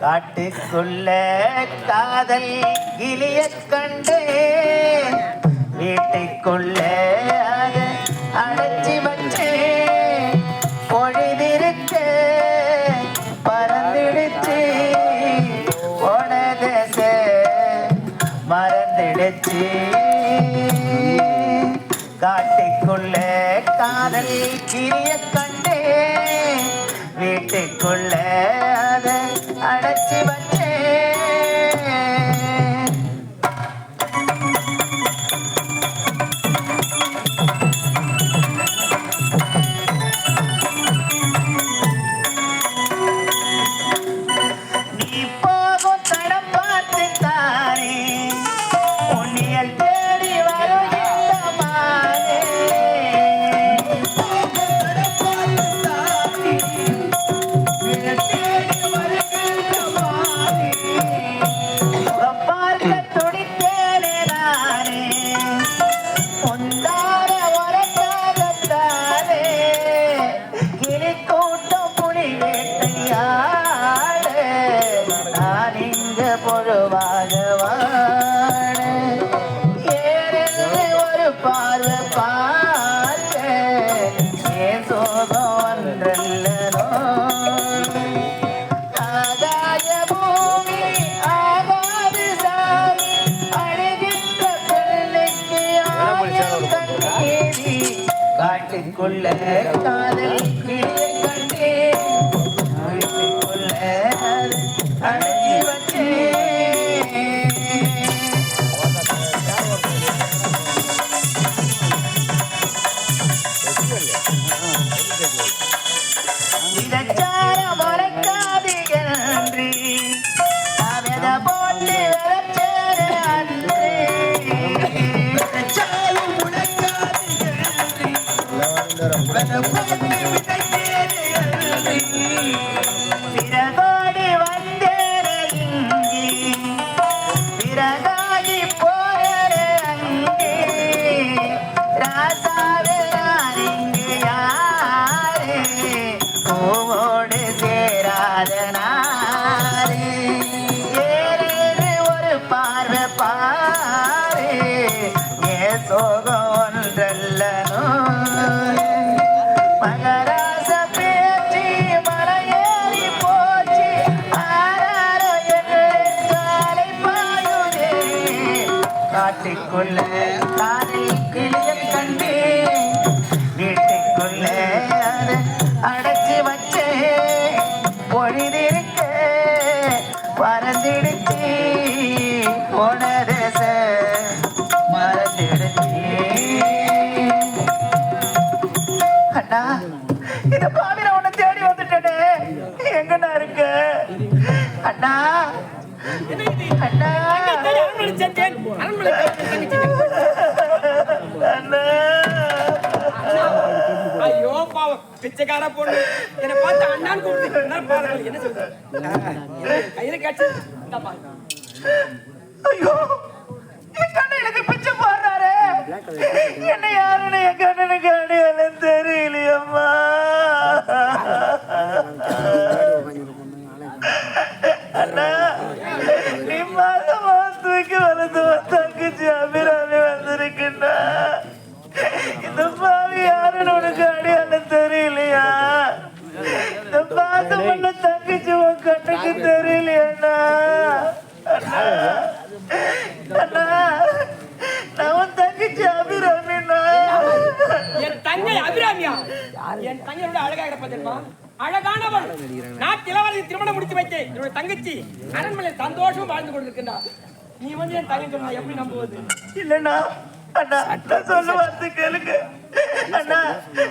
காட்டுக்குள்ள காதல் கிளிய கண்டே வீட்டுக்குள்ள அதை 啊பொழுதிருக்க பிச்சைக்கார பொண்ணு. என்னை பார்த்து அண்ணான்னு கூப்பிட்டு பாருங்க என்ன சொல்றேன் கையில கேட்டு ஐயோ என் பிச்சை போடுறாரு. என்ன யாருன்னு என் கண்ணனுக்கு அடையாளம் தெரியலையம்மா. அண்ணா நீ மாத மாசத்துக்கு வளர்ந்து தங்கச்சி அபிராமி வந்திருக்குண்ணா. இந்த பாவி யாருன்னு உனக்கு அடையாளம் தெரியலையா? இந்த பாசம் பண்ண தங்கச்சி உன் கண்ணுக்கு தெரியலையாண்ணா. அண்ணா நான் தங்கச்சி அபிராமிண்ணா. என் தங்கை அபிராமியா? என் தங்கையோட அழகாக இருப்பதென்பா அழகானவள். நான் இளவரசி திருமணம் முடித்து வைத்தேன். என்னோட தங்கச்சி அரண்மனையில் சந்தோஷம் வாழ்ந்து கொண்டிருக்கின்றார் நீ வந்து என் தங்கை எப்படி நம்புவது? இல்லண்ணா அண்ணா நான் சொல்ல வார்த்தை கேளுங்க. அண்ணா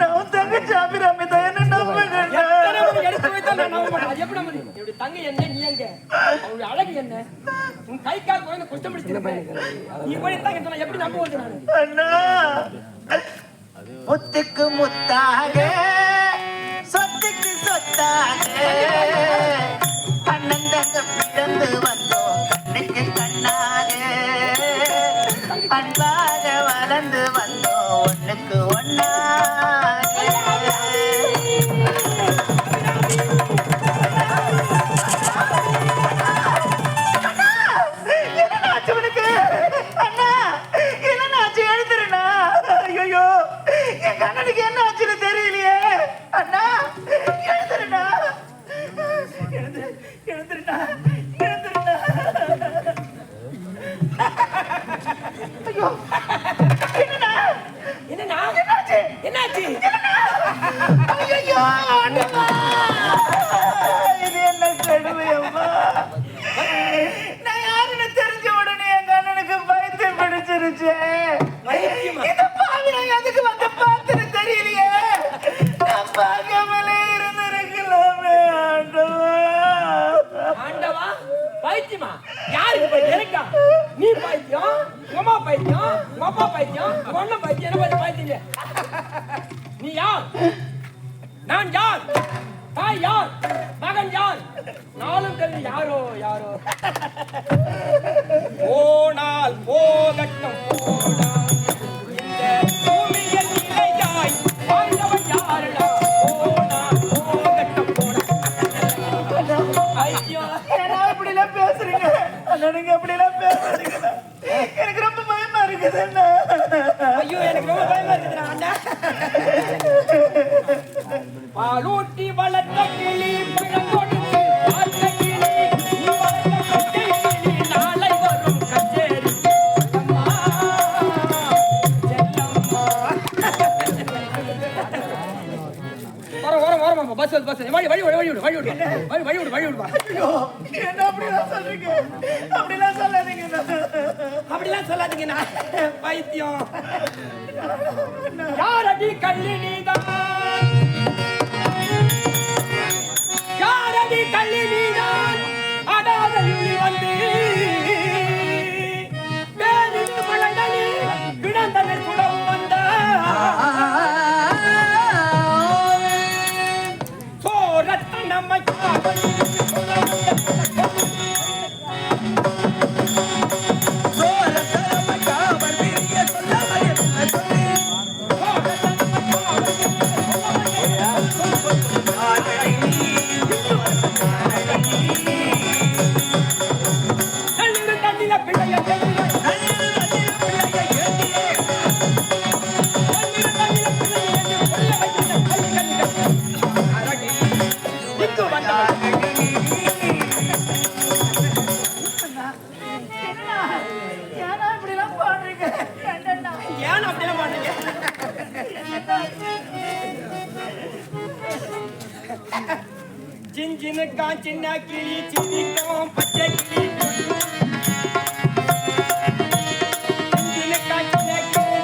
நான் தங்கச்சி அபிராமி தான் என்ன நம்ப தங்கை என்ன நீ எங்க? அவளுடைய அழகு என்ன? உன் கை கால் குழந்தை குஷ்டம் பிடிச்சிருப்பேன் நீ போய் தங்கை சொன்னா எப்படி நம்புவது நான்? அண்ணா முத்துக்கு முத்தாக சொத்துக்கு சொத்தாக. அண்ணன் தங்க பிறந்து வந்தோம் ஆண்டவா இது என்ன கடுமை அம்மா. நான் யாருன்னு தெரிஞ்ச உடனே எங்க அண்ணனுக்கு பயத்தை பிடிச்சிருச்சு? இந்த பாவி நான் எதுக்கு வந்து பார்த்துன்னு தெரியலையே. நான் பார்க்காமலே இருந்திருக்கலாமே ஆண்டவா. ஆண்டவா பைத்தியமா? யாருக்கு பைத்தியம்? எனக்கா? நீ பைத்தியம் அம்மா பைத்தியம் உங்க அப்பா பைத்தியம் அண்ணன் பைத்தியம் என்ன பைத்தியம்? தாய் யார்? மகன் யார்? நாளும் தெரிஞ்சு யாரோ யாரோ? போனால் போகட்டும் போனால். இந்த பூமியில் நிலையாய் வாழ்ந்தவன் யாருடா? போனால் போகட்டும் போனால். ஐயோ. ஏன்னா பேசுறீங்க? அண்ணனுங்க பேசுறீங்க. எனக்கு ரொம்ப பயமா இருக்குது ஐயோ எனக்கு ரொம்ப பயமா இருக்குதுடா அண்ணா. பாலூட்டி வளர்த்த கிளி பிழங்கொடுத்து வளர்த்த கிளி நாளை வரும் கச்சேரி. வர வர வர பஸ் வருது, பஸ் வருது. வழி வழி வழி வழி விடு வழி விடு வழி வழி விடு வழி விடுவா ஐயோ என்ன அப்படிலாம் சொல்றீங்க? அப்படிலாம் சொல்லாதீங்க அப்படிலாம் சொல்லாதீங்க நான். பைத்தியம். யாரடி கள்ளி நீதான் சின்சினுக்கா சின்ன கிளி சின்னிக்கும் பச்சை கிளி. சின்சினுக்கா சின்ன கிளி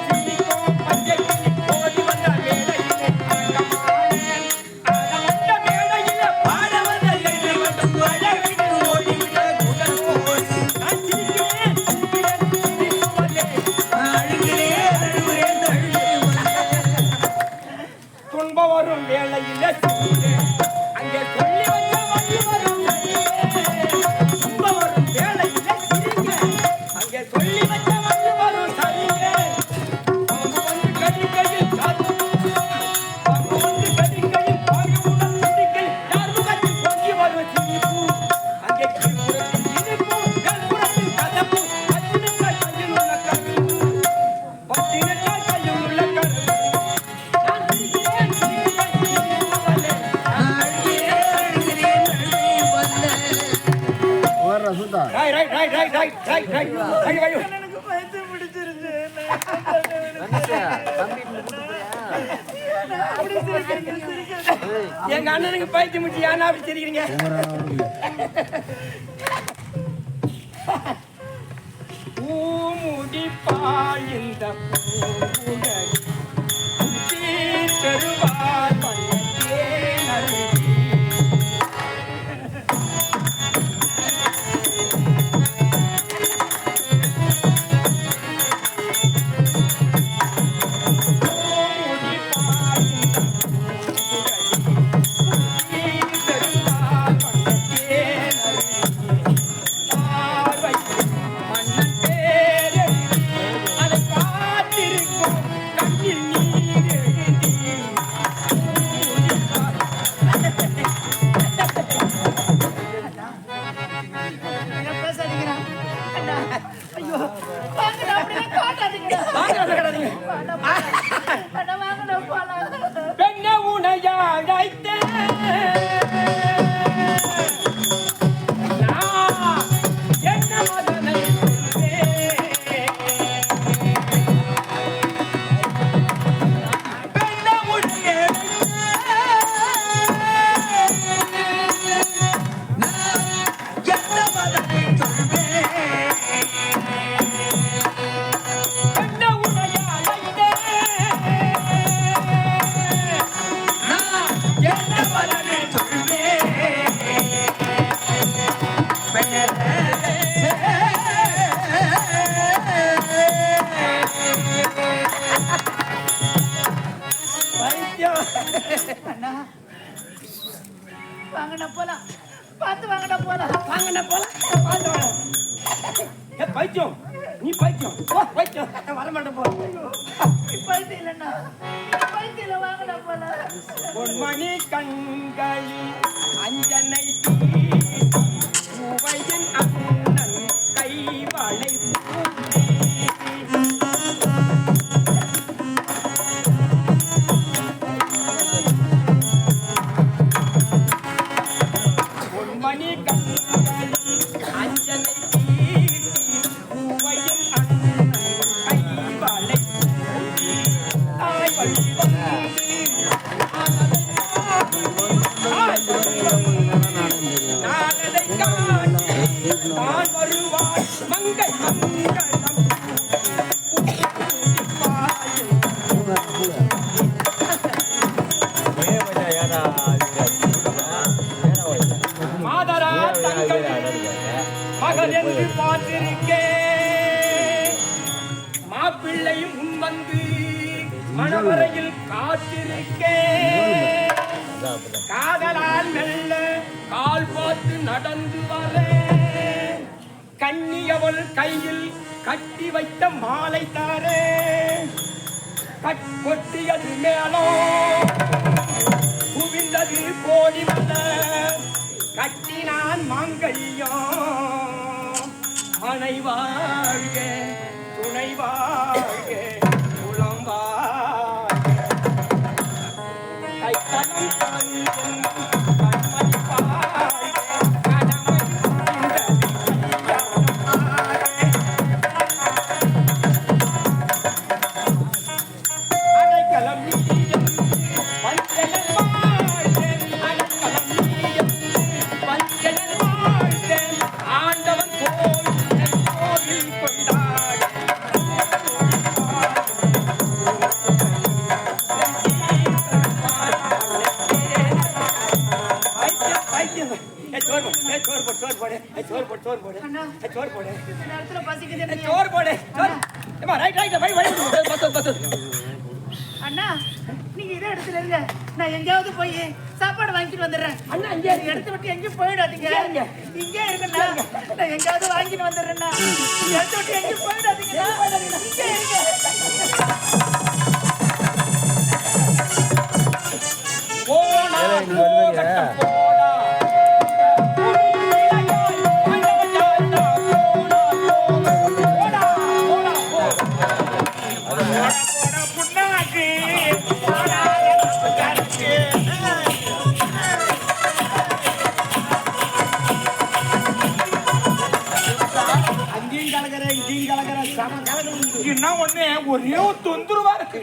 எனக்கு பயத்தை பிடிச்சிருச்சு எங்க அண்ணனுக்கு பைத்தியம் முடிச்சு ஏன்னா அப்படி சிரிக்கிறீங்க? பூமுடி பாய்ந்த பூங்குழலி தருவார் I don't know. பார்த்து நடந்து வர கண்ணியவள் கையில் கட்டி வைத்த மாலை தாரே. கட்பொட்டியது மேலோ. குவிந்தது கோடி வந்த கட்டினான் மாங்கல்யம் அணை வாழ்க சோறு போடு. இந்த நேரத்துல பசிக்குது சோறு போடு. சோறு. ஏமா ரைட் ரைட் பஸ் அண்ணா நீங்க இதே இடத்துல இருங்க. நான் எங்கேயாவது போய் சாப்பாடு வாங்கிட்டு வந்துடுறேன். அண்ணா இங்கே இடத்த விட்டு எங்கேயும் போயிடாதீங்க. இங்கே இருக்கண்ணா நான் எங்கேயாவது வாங்கிட்டு வந்துடுறேன்னா இந்த இடத்த விட்டு எங்கேயும் போயிடாதீங்க இங்கே ஒரே தொந்தரவா இருக்கு.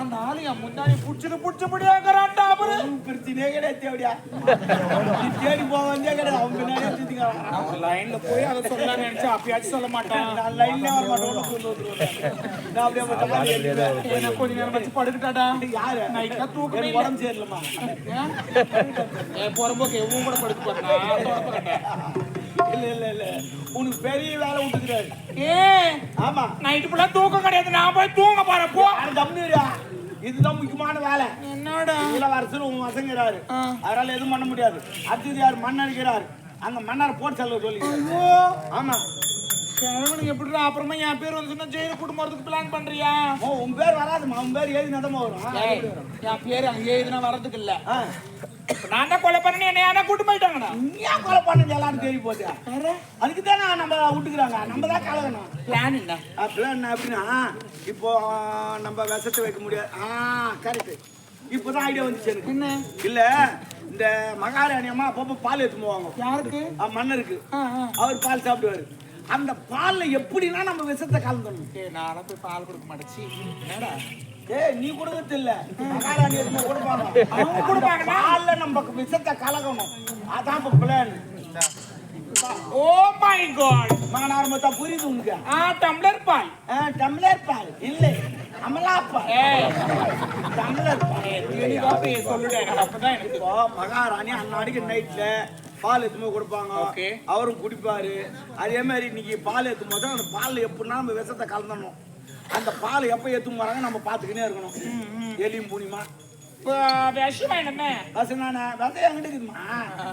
அந்த ஆளு என் முன்னாடி புடிச்சது புடிச்சபடியா இருக்கிறான்டா அவரு. பிரச்சனையே கிடையாது தேவடியா நீ தேடி போக வந்தே கிடையாது அவங்க பின்னாடியே சுத்திக்கலாம் நான் ஒரு லைன்ல போய் அதை சொல்லலாம்னு நினைச்சா அப்பயாச்சும் சொல்ல மாட்டேன். நான் லைன்ல வர மாட்டேன். உள்ள கொண்டு வந்துருவேன். நான் அப்படியே. எனக்கு கொஞ்ச நேரம் வச்சு படுத்துட்டாடா யாரு? நைட்ல தூக்கமே. உடம்பு ஏன்? போறம்போக்கு எவ்வளவு கூட படுத்து போறா இல்ல இல்ல இல்ல. உனக்கு பெரிய வேலை விட்டுக்கிறாரு ஏ ஆமா. நைட்டு ஃபுல்லா தூக்கம் கிடையாது. நான் போய் தூங்க போறேன் போ. தம்னுடா இதுதான் முக்கியமான வேலை. என்னடா? இளவரசர் உன் வசங்கிறாரு. அதனால எதுவும் பண்ண முடியாது. அடுத்தது யார் மண் அடிக்கிறாரு. அந்த மன்னார போட்டு செல்ல சொல்லி. ஆமா. கிழவனுக்கு எப்படிடா அப்புறமா என் பேர் வந்து சொன்னா ஜெயில கூட்டு போறதுக்கு பிளான் பண்றியா? உன் பேர் வராதுமா? உன் பேர் எழுதி நடமா வரும். என் பேர் அங்கே எதுனா வர்றதுக்கு இல்ல. நான் தான் கொலை பண்ணி என்ன யாரா கூட்டு போயிட்டாங்கடா. நீ ஏன் கொலை பண்ணது எல்லாரும் தெரிய போச்சு? அதுக்கு தானே நம்ம விட்டுக்கிறாங்க. நம்ம தான் கலகணும் பிளான் என்ன? அப்படிலாம் என்ன அப்படின்னா இப்போ நம்ம விஷத்தை வைக்க முடியாது. ஆ கரெக்ட் இப்போதான் ஐடியா வந்துச்சு எனக்கு. என்ன? இல்ல இந்த மகாராணி அம்மா அப்பப்போ பால் எடுத்து போவாங்க. யாருக்கு? மன்னருக்கு. அவர் பால் சாப்பிடுவாரு. அந்த பால்ல எப்படின்னா நம்ம விஷத்தை கலந்துடணும் நானும் போய் பால் கொடுக்க மாட்டேச்சு என்னடா? ஏய் நீ கொடுக்கறது இல்ல. மகாராணி எடுத்து கொடுப்பாங்க அவங்க கொடுப்பாங்க பால்ல நம்ம விஷத்தை கலக்கணும். அதான் இப்போ பிளான் ஓ மை காட் மானார் மொத்தம் புரியுது உனக்கு? ஆ டம்ளர் பால். ஆ, டம்ளர் பால். இல்லை அமலா பால். ஏய் டம்ளர் பால் சொல்லுடா. அப்பதான் எனக்கு மகாராணி அன்னாடிக்கு நைட்ல பால் எடுத்துமே கொடுப்பாங்க. அவரும் குடிப்பாரு. அதே மாதிரி இன்னைக்கு பால் எடுத்தும் போது அந்த பால் எப்படின்னா நம்ம விஷத்தை கலந்துடணும். அந்த பால் எப்போ எடுத்து வராங்க நம்ம பார்த்துக்கினே இருக்கணும். எலியும் பூனிமா அது நான் விதை என்கிட்ட இருக்குதுமா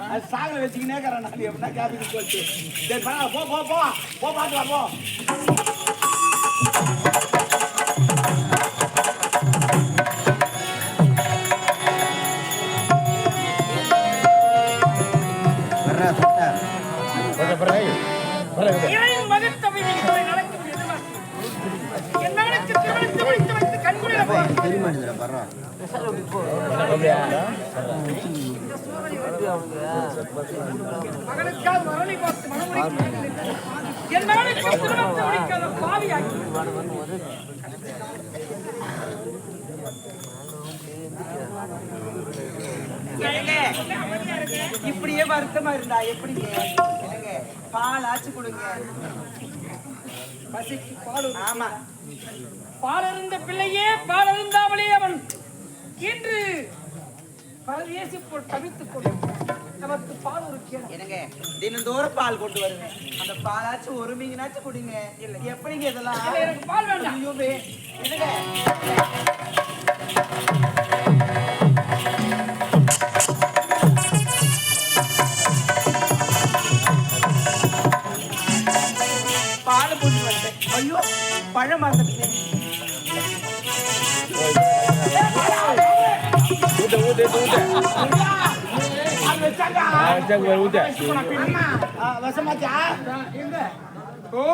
அது சாகல வச்சுக்கினே இருக்கிறேன் நான். எப்படின்னா கேபிக்கு சரி பரவாயில்ல போ போ போ. போ பார்த்து வா போ. இப்படியே வருத்தமா இருந்தா எப்படிங்க? என்னங்க பால் ஆச்சு கொடுங்க. பசிக்கு பால் ஆமா. பால் இருந்த பிள்ளையே பால் அருந்தாமலே அவன். இன்று பரதேசி போல் தவித்துக் கொண்டு நமக்கு பால் ஒரு கேடு. என்னங்க? தினந்தோறும் பால் கொண்டு வருவேன். அந்த பாலாச்சும் ஒரு மீனாச்சும் குடிங்க. இல்ல. எப்படிங்க இதெல்லாம்? எனக்கு பால் வேண்டாம். ஐயோ, என்னங்க? ஐயோ பழம் மறந்துட்டேன் அது வச்சாங்க அம்மா ஆ, விஷமாச்சா எங்க ஓ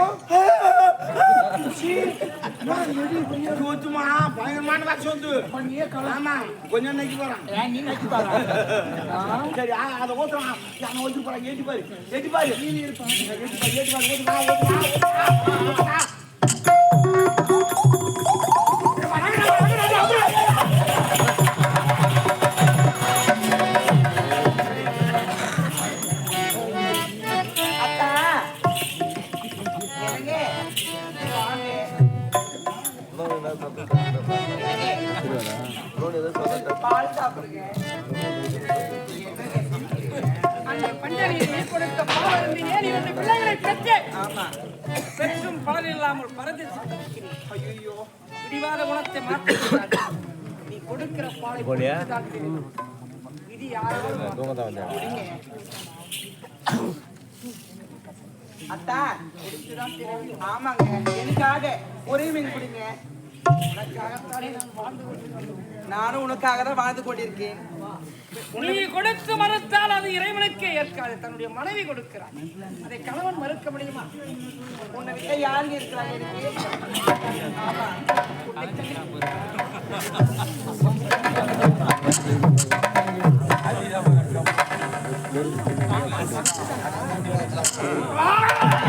ஊத்துமா பயங்கரமான வாட்சி வந்து ஆமா கொஞ்சம் நக்கி போறான் நீ நச்சு பாரு சரி அதை ஊத்துறான் நான் ஊத்தி போறான் ஏற்றி பாரு ஏற்றி பாரு ஏற்றி பாரு ஏற்றி பாரு ஊத்துமா ஊத்துமா அத்தா ஆமாங்க எனக்காக ஒரே மீன் குடிங்க உனக்காகத்தானே வாழ்ந்து நானும் உனக்காக தான் வாழ்ந்து கொண்டிருக்கேன் நீ கொடுத்து மறுத்தால் அது இறைவனுக்கே ஏற்காது. தன்னுடைய மனைவி கொடுக்கிறான் அதை கணவன் மறுக்க முடியுமா? உன்னை விட்ட யாருங்க இருக்கிறாங்க எனக்கு? ஆமா. Thank you.